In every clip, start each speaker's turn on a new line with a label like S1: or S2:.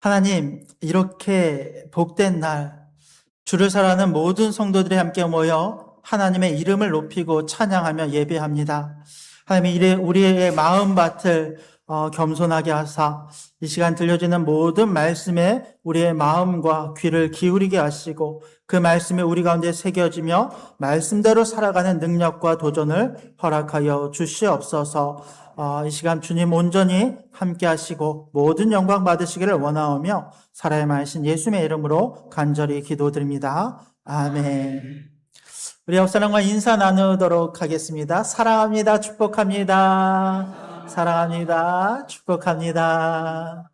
S1: 하나님, 이렇게 복된 날, 주를 사랑하는 모든 성도들이 함께 모여 하나님의 이름을 높이고 찬양하며 예배합니다. 하나님, 이래 우리의 마음밭을 어, 겸손하게 하사 이 시간 들려지는 모든 말씀에 우리의 마음과 귀를 기울이게 하시고 그 말씀이 우리 가운데 새겨지며 말씀대로 살아가는 능력과 도전을 허락하여 주시옵소서. 어, 이 시간 주님 온전히 함께 하시고 모든 영광 받으시기를 원하오며 살아야만 신 예수님의 이름으로 간절히 기도드립니다. 아멘. 우리 옆사람과 인사 나누도록 하겠습니다. 사랑합니다. 축복합니다. 사랑합니다. 축복합니다.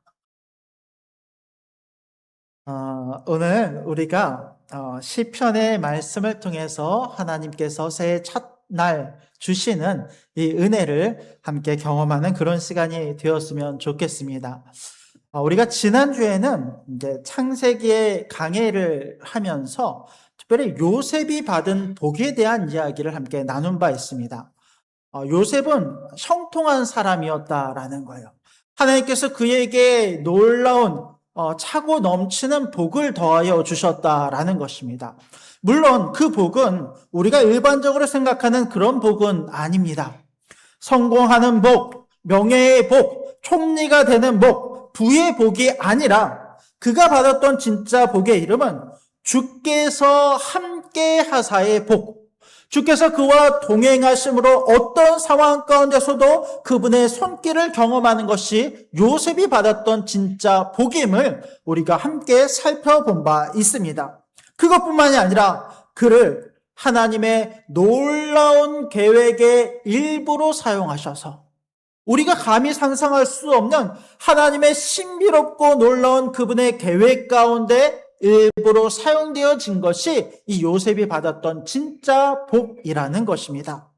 S1: 어, 오늘 우리가 어, 시편의 말씀을 통해서 하나님께서 새해 첫날 주시는 이 은혜를 함께 경험하는 그런 시간이 되었으면 좋겠습니다. 어, 우리가 지난주에는 이제 창세기의 강해를 하면서 특별히 요셉이 받은 복에 대한 이야기를 함께 나눈 바 있습니다. 어, 요셉은 형통한 사람이었다라는 거예요. 하나님께서 그에게 놀라운 어, 차고 넘치는 복을 더하여 주셨다라는 것입니다. 물론 그 복은 우리가 일반적으로 생각하는 그런 복은 아닙니다. 성공하는 복, 명예의 복, 총리가 되는 복, 부의 복이 아니라 그가 받았던 진짜 복의 이름은 주께서 함께 하사의 복, 주께서 그와 동행하심으로 어떤 상황 가운데서도 그분의 손길을 경험하는 것이 요셉이 받았던 진짜 복임을 우리가 함께 살펴본 바 있습니다. 그것뿐만이 아니라 그를 하나님의 놀라운 계획의 일부로 사용하셔서 우리가 감히 상상할 수 없는 하나님의 신비롭고 놀라운 그분의 계획 가운데 일부러 사용되어진 것이 이 요셉이 받았던 진짜 복이라는 것입니다.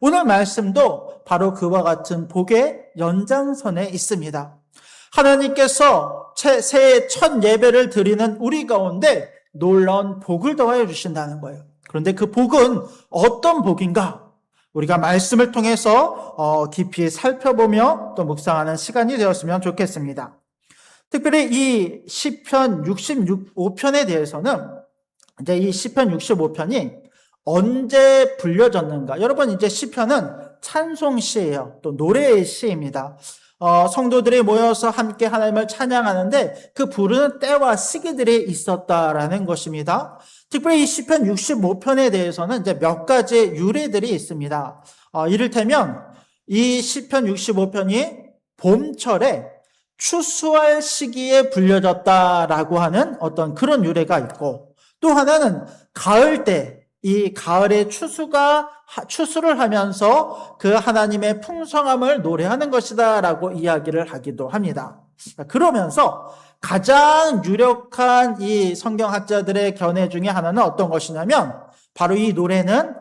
S1: 오늘 말씀도 바로 그와 같은 복의 연장선에 있습니다. 하나님께서 새해 첫 예배를 드리는 우리 가운데 놀라운 복을 더하여 주신다는 거예요. 그런데 그 복은 어떤 복인가? 우리가 말씀을 통해서 어, 깊이 살펴보며 또 묵상하는 시간이 되었으면 좋겠습니다. 특별히 이 시편 66편에 대해서는 이제 이 시편 65편이 언제 불려졌는가? 여러분 이제 시편은 찬송 시예요. 또 노래의 시입니다. 어, 성도들이 모여서 함께 하나님을 찬양하는데 그 부르는 때와 시기들이 있었다라는 것입니다. 특별히 이 시편 65편에 대해서는 이제 몇 가지 유래들이 있습니다. 어, 이를테면 이 시편 65편이 봄철에 추수할 시기에 불려졌다라고 하는 어떤 그런 유래가 있고 또 하나는 가을 때 이 가을에 추수가 추수를 하면서 그 하나님의 풍성함을 노래하는 것이다라고 이야기를 하기도 합니다. 그러면서 가장 유력한 이 성경학자들의 견해 중에 하나는 어떤 것이냐면 바로 이 노래는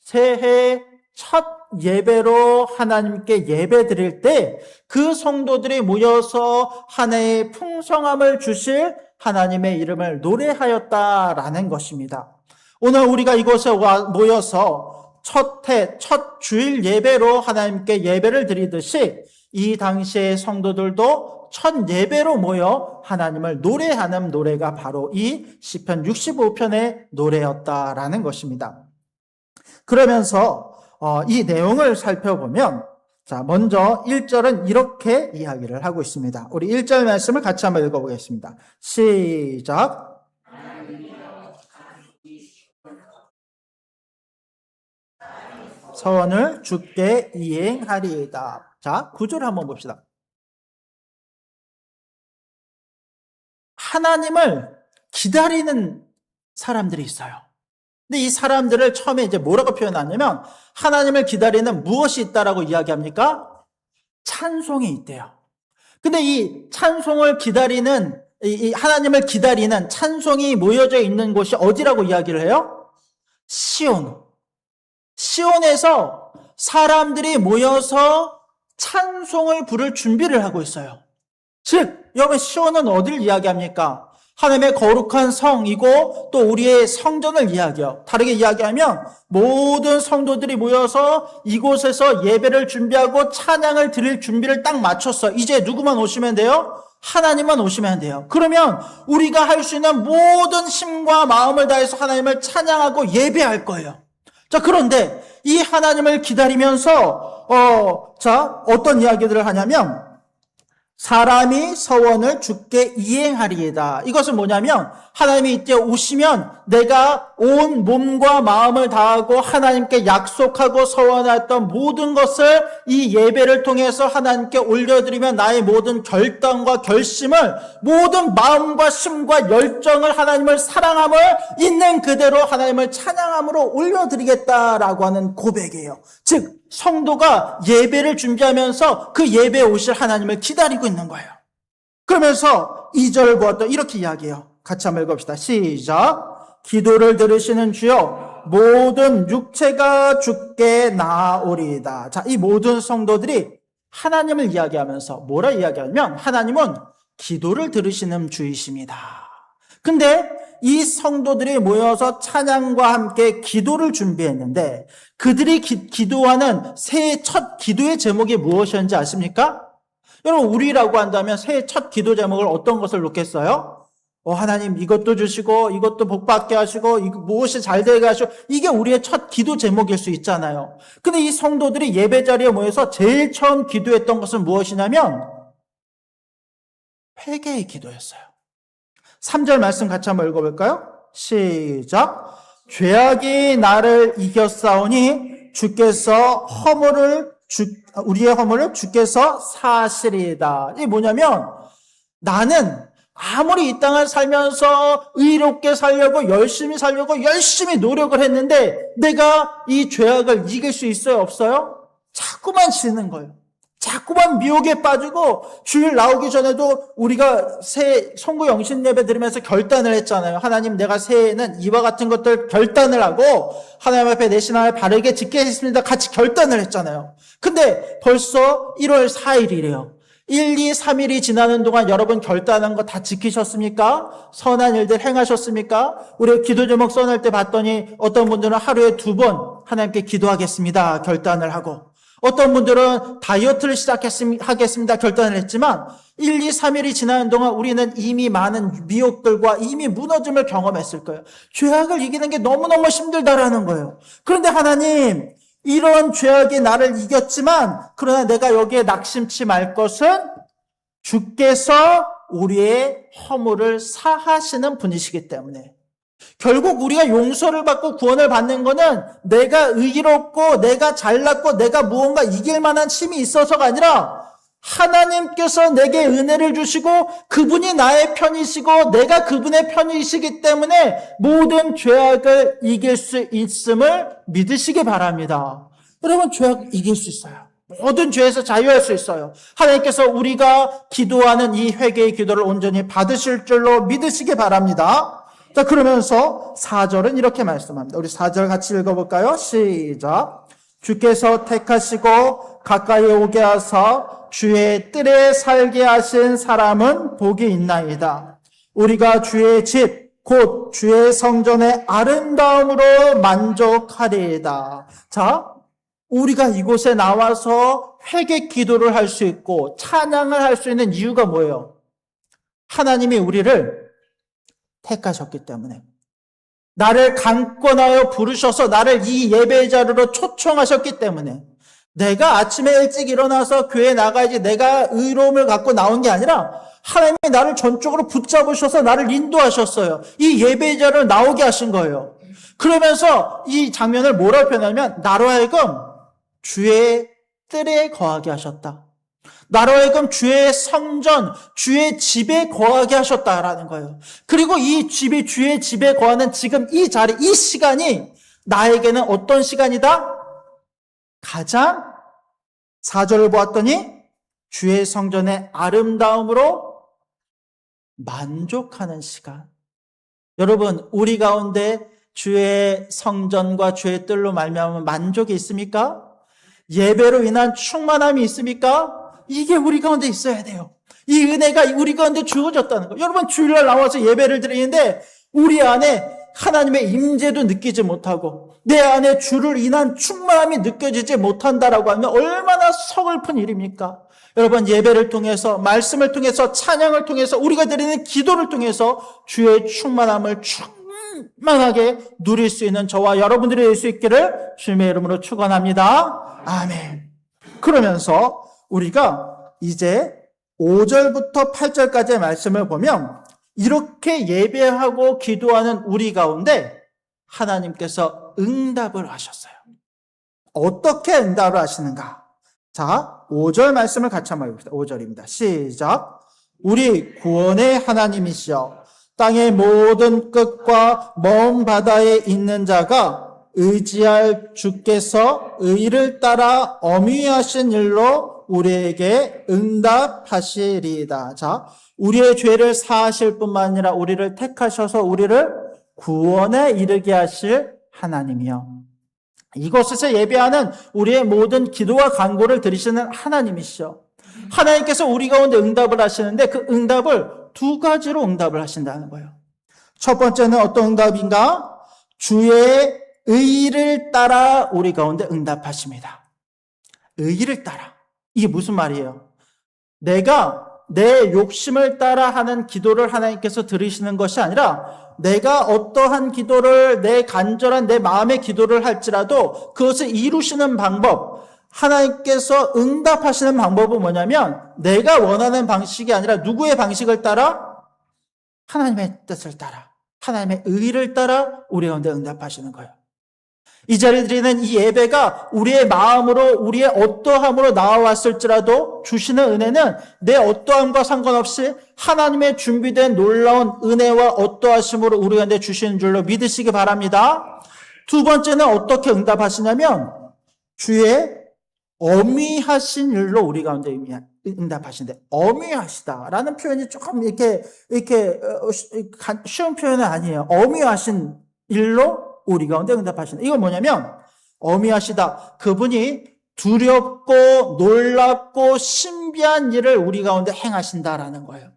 S1: 새해 첫 예배로 하나님께 예배 드릴 때 그 성도들이 모여서 한 해의 풍성함을 주실 하나님의 이름을 노래하였다라는 것입니다. 오늘 우리가 이곳에 모여서 첫 해, 첫 주일 예배로 하나님께 예배를 드리듯이 이 당시의 성도들도 첫 예배로 모여 하나님을 노래하는 노래가 바로 이 시편 65편의 노래였다라는 것입니다. 그러면서 어, 이 내용을 살펴보면 자, 먼저 1절은 이렇게 이야기를 하고 있습니다. 우리 1절 말씀을 같이 한번 읽어보겠습니다. 시작. 서원을 주께 이행하리이다. 자, 구절을 한번 봅시다. 하나님을 기다리는 사람들이 있어요. 근데 이 사람들을 처음에 이제 뭐라고 표현하냐면 하나님을 기다리는 무엇이 있다라고 이야기합니까? 찬송이 있대요. 근데 이 찬송을 기다리는 이 하나님을 기다리는 찬송이 모여져 있는 곳이 어디라고 이야기를 해요? 시온. 시온에서 사람들이 모여서 찬송을 부를 준비를 하고 있어요. 즉, 여러분 시온은 어디를 이야기합니까? 하나님의 거룩한 성이고 또 우리의 성전을 이야기해요. 다르게 이야기하면 모든 성도들이 모여서 이곳에서 예배를 준비하고 찬양을 드릴 준비를 딱 맞췄어. 이제 누구만 오시면 돼요? 하나님만 오시면 돼요. 그러면 우리가 할 수 있는 모든 힘과 마음을 다해서 하나님을 찬양하고 예배할 거예요. 자, 그런데 이 하나님을 기다리면서, 어, 자, 어떤 이야기들을 하냐면, 사람이 서원을 주께 이행하리이다. 이것은 뭐냐면 하나님이 이때 오시면 내가 온 몸과 마음을 다하고 하나님께 약속하고 서원했던 모든 것을 이 예배를 통해서 하나님께 올려드리면 나의 모든 결단과 결심을 모든 마음과 심과 열정을 하나님을 사랑함을 있는 그대로 하나님을 찬양함으로 올려드리겠다라고 하는 고백이에요. 즉 성도가 예배를 준비하면서 그 예배에 오실 하나님을 기다리고 있는 거예요. 그러면서 2절 보았던 이렇게 이야기해요. 같이 한번 읽읍시다. 시작. 기도를 들으시는 주여 모든 육체가 죽게 나오리이다. 자, 이 모든 성도들이 하나님을 이야기하면서 뭐라 이야기하면 하나님은 기도를 들으시는 주이십니다. 근데 이 성도들이 모여서 찬양과 함께 기도를 준비했는데 그들이 기, 도하는 새해 첫 기도의 제목이 무엇이었는지 아십니까? 여러분 우리라고 한다면 새해 첫 기도 제목을 어떤 것을 놓겠어요? 어, 하나님 이것도 주시고 이것도 복받게 하시고 이거 무엇이 잘 되게 하시고 이게 우리의 첫 기도 제목일 수 있잖아요. 근데 이 성도들이 예배 자리에 모여서 제일 처음 기도했던 것은 무엇이냐면 회개의 기도였어요. 3절 말씀 같이 한번 읽어볼까요? 시작. 죄악이 나를 이겼사오니 주께서 허물을 주, 우리의 허물을 주께서 사시리이다. 이게 뭐냐면 나는 아무리 이 땅을 살면서 의롭게 살려고 열심히 살려고 열심히 노력을 했는데 내가 이 죄악을 이길 수 있어요? 없어요? 자꾸만 지는 거예요. 자꾸만 미혹에 빠지고 주일 나오기 전에도 우리가 새 송구 영신 예배 드리면서 결단을 했잖아요. 하나님 내가 새해에는 이와 같은 것들 결단을 하고 하나님 앞에 내 신앙을 바르게 지키겠습니다. 같이 결단을 했잖아요. 근데 벌써 1월 4일이래요. 1, 2, 3일이 지나는 동안 여러분 결단한 거 다 지키셨습니까? 선한 일들 행하셨습니까? 우리 기도 제목 써낼 때 봤더니 어떤 분들은 하루에 두 번 하나님께 기도하겠습니다. 결단을 하고 어떤 분들은 다이어트를 시작하겠습니다. 결단을 했지만 1, 2, 3일이 지나는 동안 우리는 이미 많은 미혹들과 이미 무너짐을 경험했을 거예요. 죄악을 이기는 게 너무너무 힘들다라는 거예요. 그런데 하나님, 이런 죄악이 나를 이겼지만 그러나 내가 여기에 낙심치 말 것은 주께서 우리의 허물을 사하시는 분이시기 때문에 결국 우리가 용서를 받고 구원을 받는 것은 내가 의롭고 내가 잘났고 내가 무언가 이길 만한 힘이 있어서가 아니라 하나님께서 내게 은혜를 주시고 그분이 나의 편이시고 내가 그분의 편이시기 때문에 모든 죄악을 이길 수 있음을 믿으시기 바랍니다. 여러분 죄악 이길 수 있어요. 모든 죄에서 자유할 수 있어요. 하나님께서 우리가 기도하는 이 회개의 기도를 온전히 받으실 줄로 믿으시기 바랍니다. 자, 그러면서 4절은 이렇게 말씀합니다. 우리 4절 같이 읽어볼까요? 시작. 주께서 택하시고 가까이 오게 하사 주의 뜰에 살게 하신 사람은 복이 있나이다. 우리가 주의 집, 곧 주의 성전의 아름다움으로 만족하리이다. 자, 우리가 이곳에 나와서 회개 기도를 할 수 있고 찬양을 할 수 있는 이유가 뭐예요? 하나님이 우리를 택하셨기 때문에 나를 강권하여 부르셔서 나를 이 예배 자리로 초청하셨기 때문에 내가 아침에 일찍 일어나서 교회 나가야지 내가 의로움을 갖고 나온 게 아니라 하나님이 나를 전적으로 붙잡으셔서 나를 인도하셨어요. 이 예배 자리를 나오게 하신 거예요. 그러면서 이 장면을 뭐라고 표현하면 나로 하여금 주의 뜰에 거하게 하셨다. 나로 하여금 주의 성전, 주의 집에 거하게 하셨다라는 거예요. 그리고 이 집이 주의 집에 거하는 지금 이 자리, 이 시간이 나에게는 어떤 시간이다? 가장 사절을 보았더니 주의 성전의 아름다움으로 만족하는 시간. 여러분, 우리 가운데 주의 성전과 주의 뜰로 말미암은 만족이 있습니까? 예배로 인한 충만함이 있습니까? 이게 우리 가운데 있어야 돼요. 이 은혜가 우리 가운데 주어졌다는 거. 여러분 주일날 나와서 예배를 드리는데 우리 안에 하나님의 임재도 느끼지 못하고 내 안에 주를 인한 충만함이 느껴지지 못한다라고 하면 얼마나 서글픈 일입니까? 여러분 예배를 통해서 말씀을 통해서 찬양을 통해서 우리가 드리는 기도를 통해서 주의 충만함을 충만하게 누릴 수 있는 저와 여러분들이 될 수 있기를 주님의 이름으로 축원합니다. 아멘. 그러면서 우리가 이제 5절부터 8절까지의 말씀을 보면 이렇게 예배하고 기도하는 우리 가운데 하나님께서 응답을 하셨어요. 어떻게 응답을 하시는가? 자, 5절 말씀을 같이 한번 읽읍시다. 5절입니다. 시작. 우리 구원의 하나님이시여 땅의 모든 끝과 먼 바다에 있는 자가 의지할 주께서 의를 따라 어미하신 일로 우리에게 응답하시리이다. 자, 우리의 죄를 사하실 뿐만 아니라 우리를 택하셔서 우리를 구원에 이르게 하실 하나님이요. 이곳에서 예배하는 우리의 모든 기도와 간구를 들으시는 하나님이시죠. 하나님께서 우리 가운데 응답을 하시는데 그 응답을 두 가지로 응답을 하신다는 거예요. 첫 번째는 어떤 응답인가? 주의 의를 따라 우리 가운데 응답하십니다. 의를 따라. 이게 무슨 말이에요? 내가 내 욕심을 따라 하는 기도를 하나님께서 들으시는 것이 아니라 내가 어떠한 기도를 내 간절한 내 마음의 기도를 할지라도 그것을 이루시는 방법 하나님께서 응답하시는 방법은 뭐냐면 내가 원하는 방식이 아니라 누구의 방식을 따라 하나님의 뜻을 따라 하나님의 의를 따라 우리 가운데 응답하시는 거예요. 이 자리에 드리는 이 예배가 우리의 마음으로 우리의 어떠함으로 나와왔을지라도 주시는 은혜는 내 어떠함과 상관없이 하나님의 준비된 놀라운 은혜와 어떠하심으로 우리 가운데 주시는 줄로 믿으시기 바랍니다. 두 번째는 어떻게 응답하시냐면 주의 어미하신 일로 우리 가운데 응답하신데 어미하시다라는 표현이 조금 이렇게 이렇게 어, 쉬운 표현은 아니에요. 어미하신 일로 우리 가운데 응답하신다. 이건 뭐냐면 어미하시다. 그분이 두렵고 놀랍고 신비한 일을 우리 가운데 행하신다라는 거예요.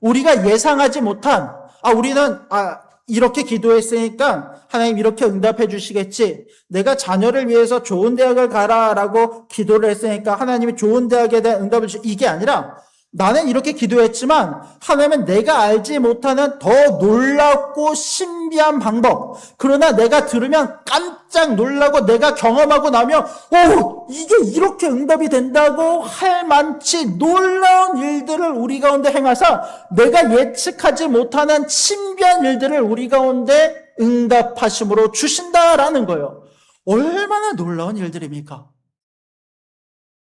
S1: 우리가 예상하지 못한 아 우리는 아 이렇게 기도했으니까 하나님 이렇게 응답해 주시겠지. 내가 자녀를 위해서 좋은 대학을 가라라고 기도를 했으니까 하나님이 좋은 대학에 대한 응답을 주 이게 아니라 나는 이렇게 기도했지만 하나님은 내가 알지 못하는 더 놀랍고 신비한 방법. 그러나 내가 들으면 깜짝 놀라고 내가 경험하고 나면 오 이게 이렇게 응답이 된다고 할 만치 놀라운 일들을 우리 가운데 행하사 내가 예측하지 못하는 신비한 일들을 우리 가운데 응답하심으로 주신다라는 거예요. 얼마나 놀라운 일들입니까?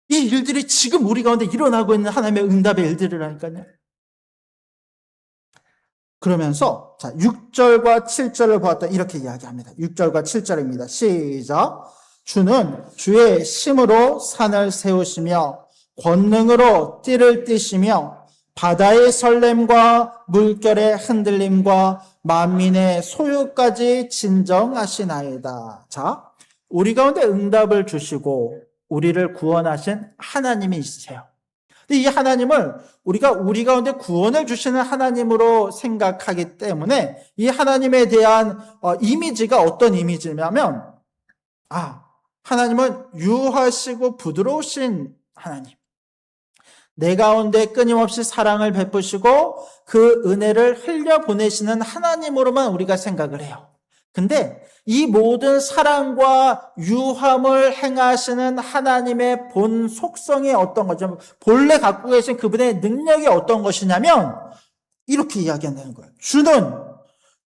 S1: 이 일들이 지금 우리 가운데 일어나고 있는 하나님의 응답의 일들이라니까요. 그러면서 자 6절과 7절을 보았다 이렇게 이야기합니다. 6절과 7절입니다. 시작. 주는 주의 심으로 산을 세우시며 권능으로 띠를 띠시며 바다의 설렘과 물결의 흔들림과 만민의 소유까지 진정하시나이다. 자, 우리 가운데 응답을 주시고 우리를 구원하신 하나님이시세요. 근데 이 하나님을 우리가 우리 가운데 구원을 주시는 하나님으로 생각하기 때문에 이 하나님에 대한 어, 이미지가 어떤 이미지냐면 아 하나님은 유하시고 부드러우신 하나님. 내 가운데 끊임없이 사랑을 베푸시고 그 은혜를 흘려 보내시는 하나님으로만 우리가 생각을 해요. 근데 이 모든 사랑과 유함을 행하시는 하나님의 본 속성이 어떤 거죠? 본래 갖고 계신 그분의 능력이 어떤 것이냐면 이렇게 이야기한다는 거예요. 주는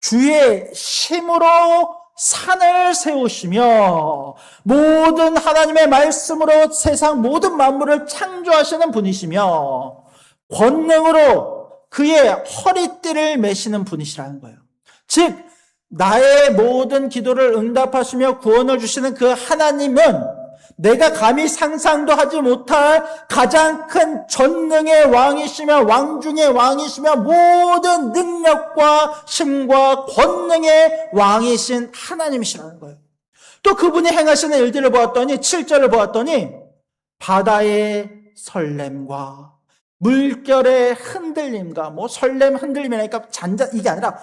S1: 주의 힘으로 산을 세우시며 모든 하나님의 말씀으로 세상 모든 만물을 창조하시는 분이시며 권능으로 그의 허리띠를 매시는 분이시라는 거예요. 즉 나의 모든 기도를 응답하시며 구원을 주시는 그 하나님은 내가 감히 상상도 하지 못할 가장 큰 전능의 왕이시며 왕 중의 왕이시며 모든 능력과 힘과 권능의 왕이신 하나님이시라는 거예요. 또 그분이 행하시는 일들을 보았더니 7절을 보았더니 바다의 설렘과 물결의 흔들림과 뭐 설렘 흔들림이니까 잔잔 이게 아니라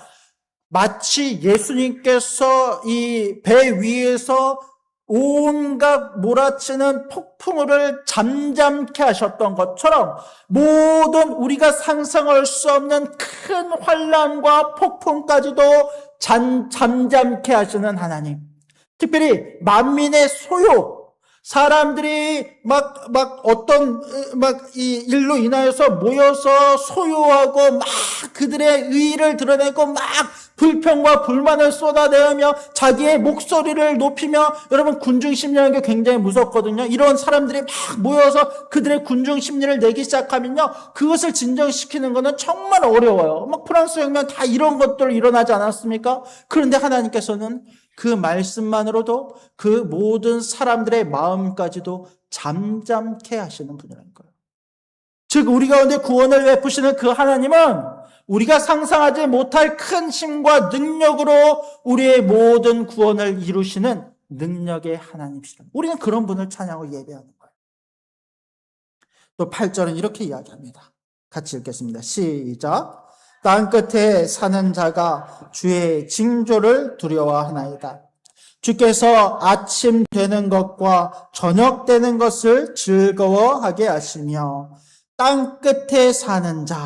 S1: 마치 예수님께서 이 배 위에서 온갖 몰아치는 폭풍우를 잠잠케 하셨던 것처럼 모든 우리가 상상할 수 없는 큰 환란과 폭풍까지도 잠, 잠잠케 하시는 하나님. 특별히 만민의 소요, 사람들이 막, 막 어떤, 막 이 일로 인하여서 모여서 소요하고 막 그들의 의의를 드러내고 막 불평과 불만을 쏟아내며 자기의 목소리를 높이며 여러분 군중 심리라는 게 굉장히 무섭거든요. 이런 사람들이 막 모여서 그들의 군중 심리를 내기 시작하면요. 그것을 진정시키는 것은 정말 어려워요. 막 프랑스 혁명 다 이런 것들 일어나지 않았습니까? 그런데 하나님께서는 그 말씀만으로도 그 모든 사람들의 마음까지도 잠잠케 하시는 분이라는 거예요. 즉, 우리 가운데 구원을 베푸시는 그 하나님은 우리가 상상하지 못할 큰 힘과 능력으로 우리의 모든 구원을 이루시는 능력의 하나님이시다. 우리는 그런 분을 찬양하고 예배하는 거예요. 또 8절은 이렇게 이야기합니다. 같이 읽겠습니다. 시작. 땅 끝에 사는 자가 주의 징조를 두려워하나이다. 주께서 아침 되는 것과 저녁 되는 것을 즐거워하게 하시며 땅 끝에 사는 자.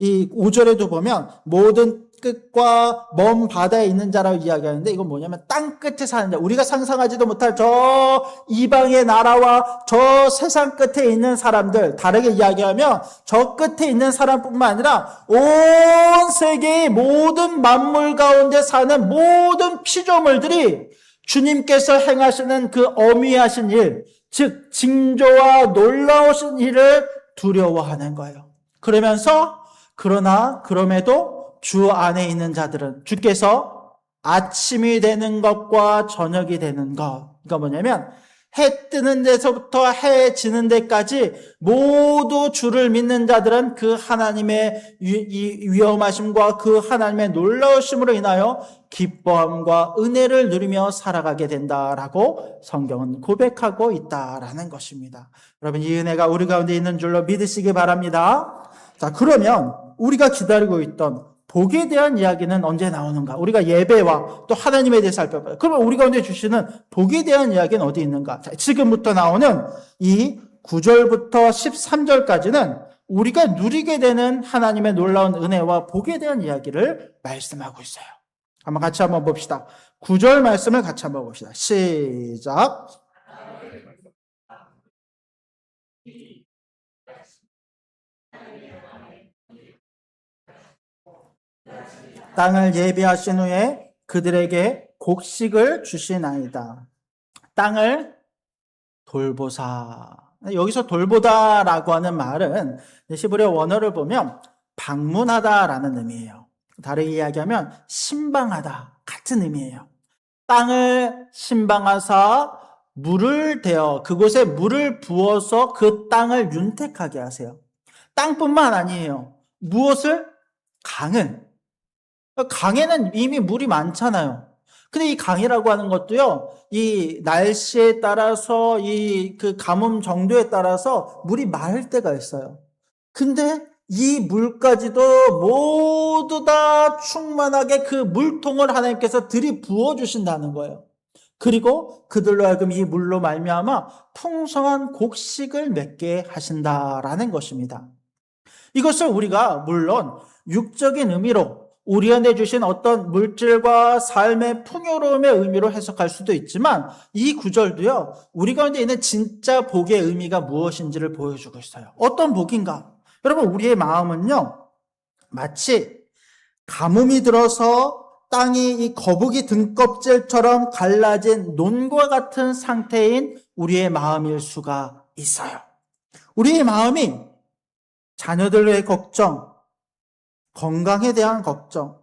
S1: 이 5절에도 보면 모든 끝과 먼 바다에 있는 자라고 이야기하는데 이건 뭐냐면 땅 끝에 사는 자. 우리가 상상하지도 못할 저 이방의 나라와 저 세상 끝에 있는 사람들. 다르게 이야기하면 저 끝에 있는 사람뿐만 아니라 온 세계의 모든 만물 가운데 사는 모든 피조물들이 주님께서 행하시는 그 어미하신 일, 즉 징조와 놀라우신 일을 두려워하는 거예요. 그러면서 그러나 그럼에도 주 안에 있는 자들은 주께서 아침이 되는 것과 저녁이 되는 것. 그러니까 뭐냐면 해 뜨는 데서부터 해 지는 데까지 모두 주를 믿는 자들은 그 하나님의 위험하심과 그 하나님의 놀라우심으로 인하여 기뻐함과 은혜를 누리며 살아가게 된다라고 성경은 고백하고 있다라는 것입니다. 여러분 이 은혜가 우리 가운데 있는 줄로 믿으시기 바랍니다. 자, 그러면 우리가 기다리고 있던 복에 대한 이야기는 언제 나오는가? 우리가 예배와 또 하나님에 대해 살펴봐요. 그러면 우리 가운데 주시는 복에 대한 이야기는 어디 있는가? 자, 지금부터 나오는 이 9절부터 13절까지는 우리가 누리게 되는 하나님의 놀라운 은혜와 복에 대한 이야기를 말씀하고 있어요. 한번 같이 한번 봅시다. 9절 말씀을 같이 한번 봅시다. 시작. 땅을 예비하신 후에 그들에게 곡식을 주시나이다. 땅을 돌보사. 여기서 돌보다라고 하는 말은 시브리어 원어를 보면 방문하다라는 의미예요. 다르게 이야기하면 신방하다 같은 의미예요. 땅을 신방하사 물을 대어 그곳에 물을 부어서 그 땅을 윤택하게 하세요. 땅뿐만 아니에요. 무엇을? 강을. 강에는 이미 물이 많잖아요. 근데 이 강이라고 하는 것도요, 이 날씨에 따라서 이 그 가뭄 정도에 따라서 물이 마를 때가 있어요. 근데 이 물까지도 모두 다 충만하게 그 물통을 하나님께서 들이 부어 주신다는 거예요. 그리고 그들로 하여금 이 물로 말미암아 풍성한 곡식을 맺게 하신다라는 것입니다. 이것을 우리가 물론 육적인 의미로 우리한테 주신 어떤 물질과 삶의 풍요로움의 의미로 해석할 수도 있지만 이 구절도요. 우리 가운데 있는 진짜 복의 의미가 무엇인지를 보여주고 있어요. 어떤 복인가? 여러분 우리의 마음은요. 마치 가뭄이 들어서 땅이 이 거북이 등껍질처럼 갈라진 논과 같은 상태인 우리의 마음일 수가 있어요. 우리의 마음이 자녀들의 걱정, 건강에 대한 걱정,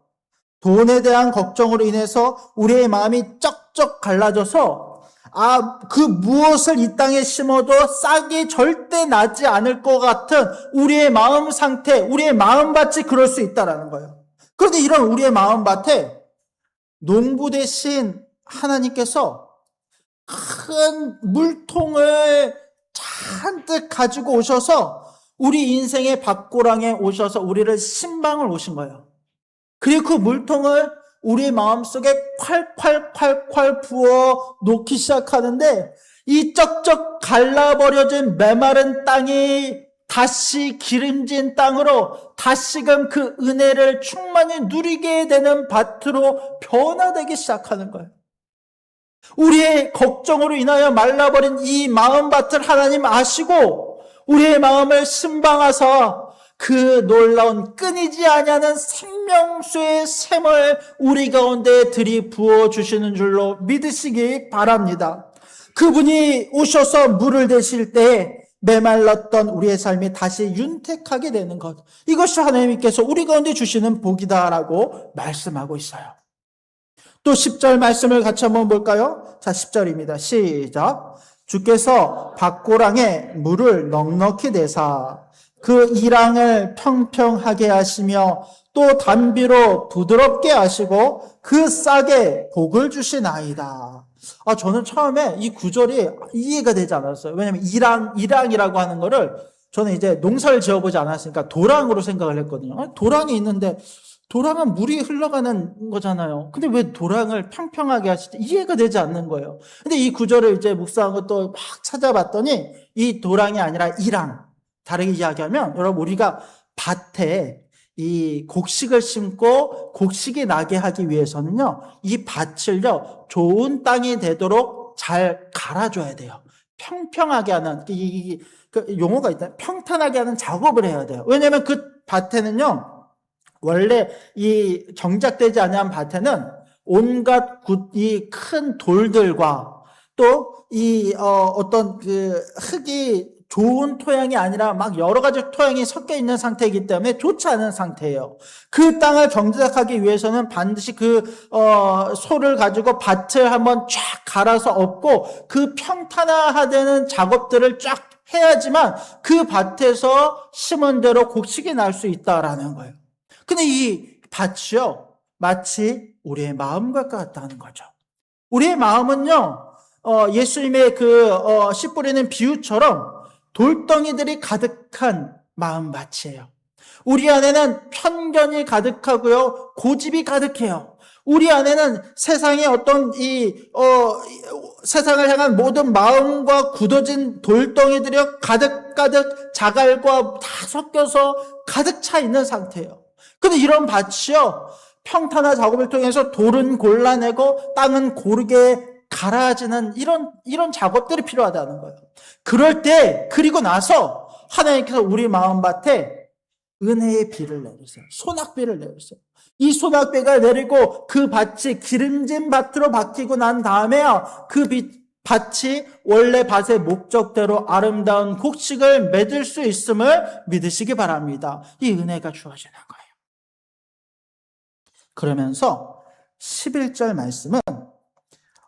S1: 돈에 대한 걱정으로 인해서 우리의 마음이 쩍쩍 갈라져서 아, 그 무엇을 이 땅에 심어도 싹이 절대 나지 않을 것 같은 우리의 마음 상태, 우리의 마음밭이 그럴 수 있다라는 거예요. 그런데 이런 우리의 마음밭에 농부 대신 하나님께서 큰 물통을 잔뜩 가지고 오셔서 우리 인생의 밥고랑에 오셔서 우리를 신방을 오신 거예요. 그리고 그 물통을 우리 마음속에 콸콸콸콸 부어 놓기 시작하는데 이 쩍쩍 갈라버려진 메마른 땅이 다시 기름진 땅으로 다시금 그 은혜를 충만히 누리게 되는 밭으로 변화되기 시작하는 거예요. 우리의 걱정으로 인하여 말라버린 이 마음밭을 하나님 아시고 우리의 마음을 신방하사 그 놀라운 끊이지 아니하는 생명수의 샘을 우리 가운데 들이부어 주시는 줄로 믿으시기 바랍니다. 그분이 오셔서 물을 대실 때 메말랐던 우리의 삶이 다시 윤택하게 되는 것. 이것이 하나님께서 우리 가운데 주시는 복이다라고 말씀하고 있어요. 또 10절 말씀을 같이 한번 볼까요? 자, 10절입니다. 시작. 주께서 밭고랑에 물을 넉넉히 내사 그 이랑을 평평하게 하시며 또 단비로 부드럽게 하시고 그 싹에 복을 주시나이다. 아, 저는 처음에 이 구절이 이해가 되지 않았어요. 왜냐면 이랑, 이랑이라고 하는 거를 저는 이제 농사를 지어보지 않았으니까 도랑으로 생각을 했거든요. 아, 도랑이 있는데 도랑은 물이 흘러가는 거잖아요. 근데 왜 도랑을 평평하게 하시지? 이해가 되지 않는 거예요. 근데 이 구절을 이제 묵상하고 또막 찾아봤더니 이 도랑이 아니라 이랑. 다르게 이야기하면 여러분 우리가 밭에 이 곡식을 심고 곡식이 나게 하기 위해서는요, 이 밭을요, 좋은 땅이 되도록 잘 갈아줘야 돼요. 평평하게 하는, 이, 이, 그 용어가 있다. 평탄하게 하는 작업을 해야 돼요. 왜냐면 그 밭에는요, 원래 이 경작되지 아니한 밭에는 온갖 이 큰 돌들과 또이 어, 어떤 그 흙이 좋은 토양이 아니라 막 여러 가지 토양이 섞여 있는 상태이기 때문에 좋지 않은 상태예요. 그 땅을 경작하기 위해서는 반드시 그 어, 소를 가지고 밭을 한번 쫙 갈아서 엎고 그 평탄화되는 작업들을 쫙 해야지만 그 밭에서 심은 대로 곡식이 날 수 있다라는 거예요. 근데 이 밭이요 마치 우리의 마음과 같다는 거죠. 우리의 마음은요 어, 예수님의 그 어, 씨 뿌리는 비유처럼 돌덩이들이 가득한 마음밭이에요. 우리 안에는 편견이 가득하고요, 고집이 가득해요. 우리 안에는 세상의 어떤 이, 어, 세상을 향한 모든 마음과 굳어진 돌덩이들이 가득가득 자갈과 다 섞여서 가득 차 있는 상태예요. 근데 이런 밭이요, 평탄화 작업을 통해서 돌은 골라내고 땅은 고르게 갈아지는 이런, 이런 작업들이 필요하다는 거예요. 그럴 때, 그리고 나서 하나님께서 우리 마음밭에 은혜의 비를 내리세요. 소낙비를 내리세요. 이 소낙비가 내리고 그 밭이 기름진 밭으로 바뀌고 난 다음에요. 그 빛, 밭이 원래 밭의 목적대로 아름다운 곡식을 맺을 수 있음을 믿으시기 바랍니다. 이 은혜가 주어지는. 그러면서 11절 말씀은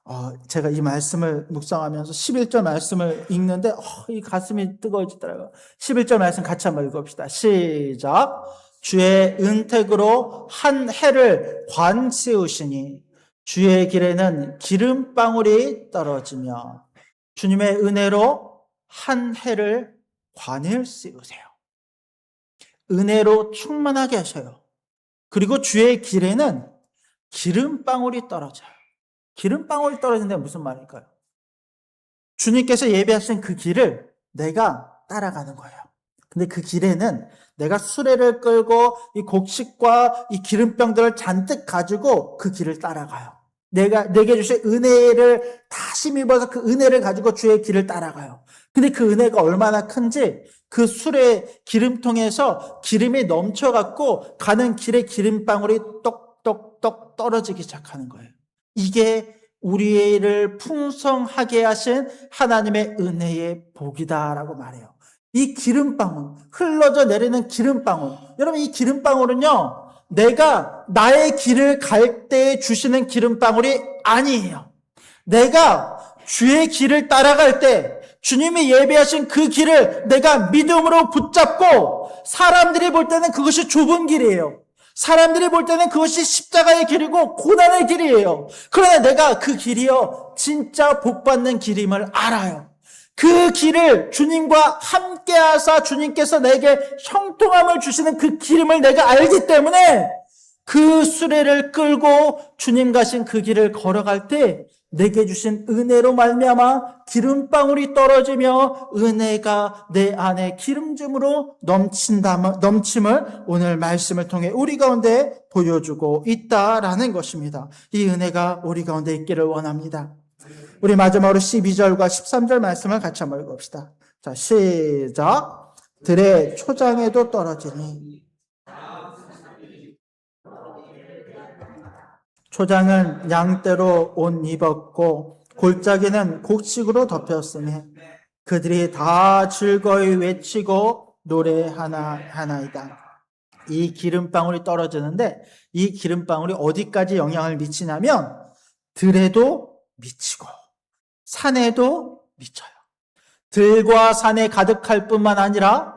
S1: 어, 제가 이 말씀을 묵상하면서 11절 말씀을 읽는데 어, 이 가슴이 뜨거워지더라고요. 11절 말씀 같이 한번 읽어봅시다. 시작. 주의 은택으로 한 해를 관세우시니 주의 길에는 기름방울이 떨어지며 주님의 은혜로 한 해를 관을 씌우세요. 은혜로 충만하게 하셔요. 그리고 주의 길에는 기름방울이 떨어져요. 기름방울이 떨어진다는 무슨 말일까요? 주님께서 예배하신 그 길을 내가 따라가는 거예요. 근데 그 길에는 내가 수레를 끌고 이 곡식과 이 기름병들을 잔뜩 가지고 그 길을 따라가요. 내가 내게 주신 은혜를 다시 입어서 그 은혜를 가지고 주의 길을 따라가요. 근데 그 은혜가 얼마나 큰지 그 술의 기름통에서 기름이 넘쳐갖고 가는 길에 기름방울이 똑똑똑 떨어지기 시작하는 거예요. 이게 우리를 풍성하게 하신 하나님의 은혜의 복이다라고 말해요. 이 기름방울, 흘러져 내리는 기름방울. 여러분, 이 기름방울은요, 내가 나의 길을 갈 때 주시는 기름방울이 아니에요. 내가 주의 길을 따라갈 때 주님이 예배하신 그 길을 내가 믿음으로 붙잡고 사람들이 볼 때는 그것이 좁은 길이에요. 사람들이 볼 때는 그것이 십자가의 길이고 고난의 길이에요. 그러나 내가 그 길이요, 진짜 복받는 길임을 알아요. 그 길을 주님과 함께 하사 주님께서 내게 형통함을 주시는 그 길임을 내가 알기 때문에 그 수레를 끌고 주님 가신 그 길을 걸어갈 때 내게 주신 은혜로 말미암아 기름방울이 떨어지며 은혜가 내 안에 기름짐으로 넘친다 넘침을 오늘 말씀을 통해 우리 가운데 보여주고 있다라는 것입니다. 이 은혜가 우리 가운데 있기를 원합니다. 우리 마지막으로 12절과 13절 말씀을 같이 한번 읽읍시다. 자, 시작. 들의 초장에도 떨어지니 초장은 양떼로 옷 입었고 골짜기는 곡식으로 덮였으니 그들이 다 즐거이 외치고 노래하나 하나이다. 이 기름방울이 떨어지는데 이 기름방울이 어디까지 영향을 미치냐면 들에도 미치고 산에도 미쳐요. 들과 산에 가득할 뿐만 아니라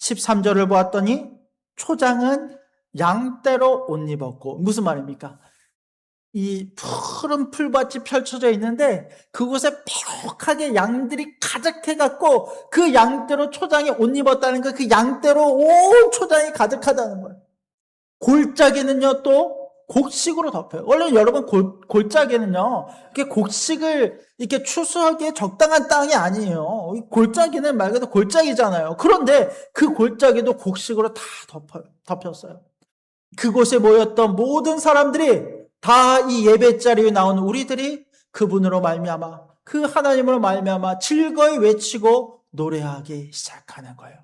S1: 13절을 보았더니 초장은 양떼로 옷 입었고 무슨 말입니까? 이 푸른 풀밭이 펼쳐져 있는데 그곳에 펴하게 양들이 가득해 갖고 그 양떼로 초장에 옷 입었다는 거 그 양떼로 온 초장이 가득하다는 거예요. 골짜기는요 또 곡식으로 덮여요. 원래 여러분 골, 골짜기는요 이렇게 곡식을 이렇게 추수하기에 적당한 땅이 아니에요. 이 골짜기는 말 그대로 골짜기잖아요. 그런데 그 골짜기도 곡식으로 다 덮어요. 덮였어요. 그곳에 모였던 모든 사람들이 다 이 예배 자리에 나온 우리들이 그분으로 말미암아 그 하나님으로 말미암아 즐거이 외치고 노래하기 시작하는 거예요.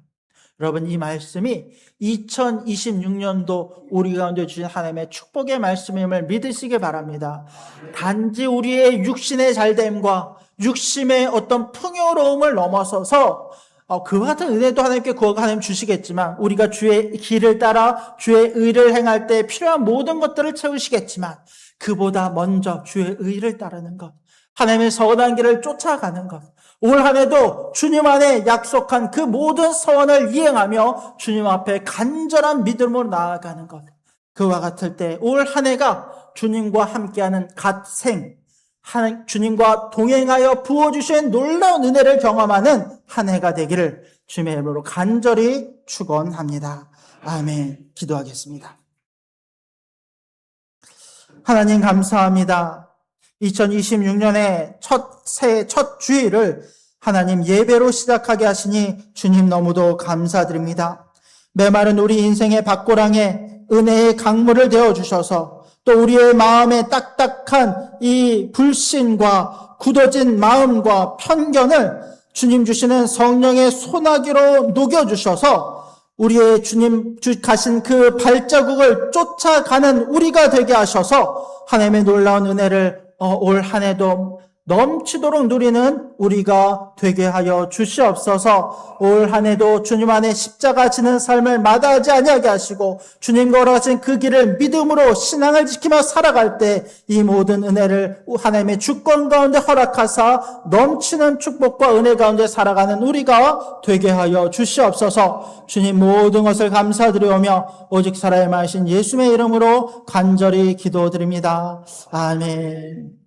S1: 여러분 이 말씀이 2026년도 우리 가운데 주신 하나님의 축복의 말씀임을 믿으시기 바랍니다. 단지 우리의 육신의 잘됨과 육심의 어떤 풍요로움을 넘어서서 어, 그와 같은 은혜도 하나님께 구하고 하나님 주시겠지만 우리가 주의 길을 따라 주의 의를 행할 때 필요한 모든 것들을 채우시겠지만 그보다 먼저 주의 의를 따르는 것 하나님의 선한 길을 쫓아가는 것 올 한해도 주님 안에 약속한 그 모든 서원을 이행하며 주님 앞에 간절한 믿음으로 나아가는 것. 그와 같을 때 올 한해가 주님과 함께하는 갓생 하나님, 주님과 동행하여 부어주신 놀라운 은혜를 경험하는 한 해가 되기를 주님의 이름으로 간절히 축원합니다. 아멘. 기도하겠습니다. 하나님 감사합니다. 2026년의 첫 새해 첫 주일을 하나님 예배로 시작하게 하시니 주님 너무도 감사드립니다. 메마른 우리 인생의 박고랑에 은혜의 강물을 되어 주셔서 또 우리의 마음에 딱딱한 이 불신과 굳어진 마음과 편견을 주님 주시는 성령의 소나기로 녹여주셔서 우리의 주님 주 가신 그 발자국을 쫓아가는 우리가 되게 하셔서 하나님의 놀라운 은혜를 어, 올 한 해도 넘치도록 누리는 우리가 되게 하여 주시옵소서. 올 한해도 주님 안에 십자가 지는 삶을 마다하지 아니하게 하시고 주님 걸어가신 그 길을 믿음으로 신앙을 지키며 살아갈 때 이 모든 은혜를 하나님의 주권 가운데 허락하사 넘치는 축복과 은혜 가운데 살아가는 우리가 되게 하여 주시옵소서. 주님 모든 것을 감사드리오며 오직 살아야 마신 예수의 이름으로 간절히 기도드립니다. 아멘.